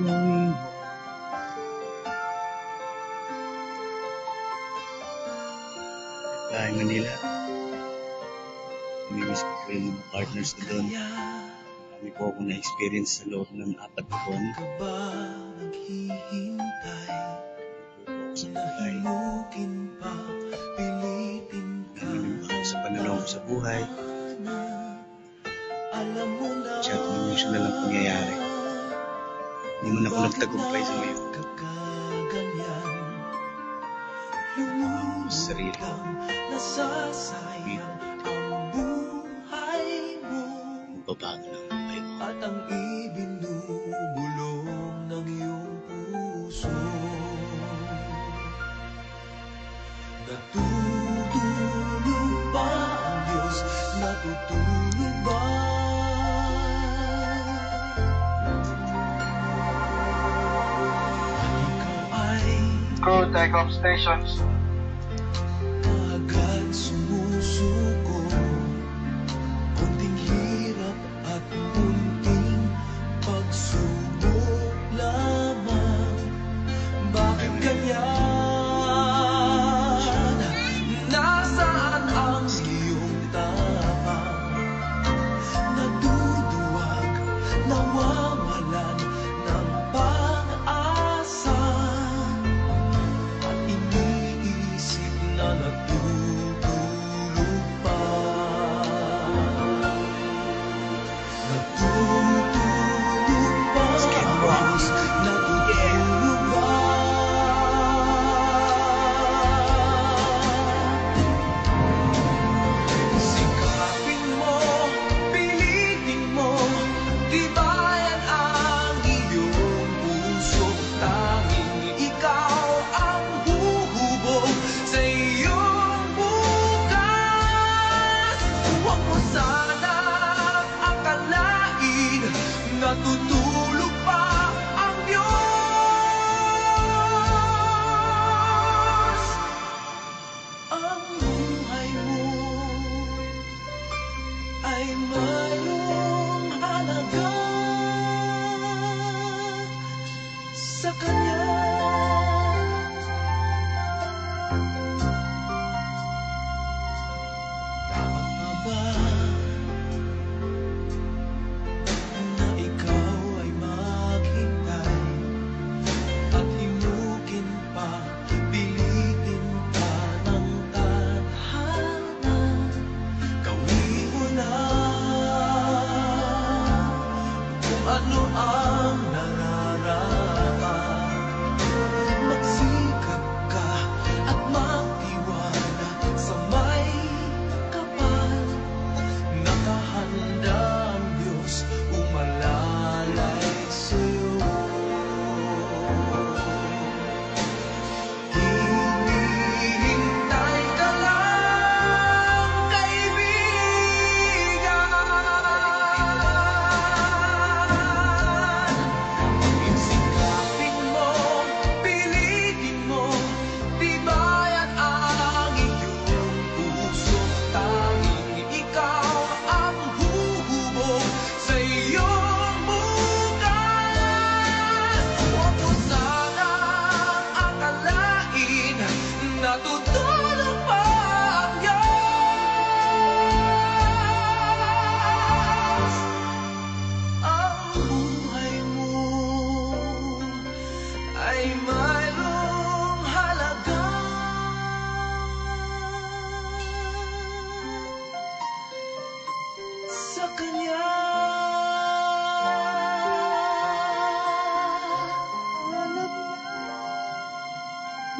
gagawin mo? Bahay Manila. Namimiss ko po yung mga partners ko doon. Marami po akong na-experience sa loob ng apat na buwan. Ako sa pa, ako pananaw ko sa buhay. Alam mo na Siya at emotional ang pangyayari. Hindi man ako nagtagumpay sa ngayon. Ang sarili. Nasasayang ang buhay mo Magbabago ng buhay ko. At ang ibinubulong takeoff stations. sa kanya. Tama na ikaw ay maghintay at himukin pa, bilitin pa ng tadhana, kawiho na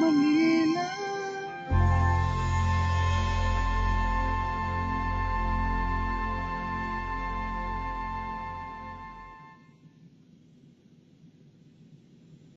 when you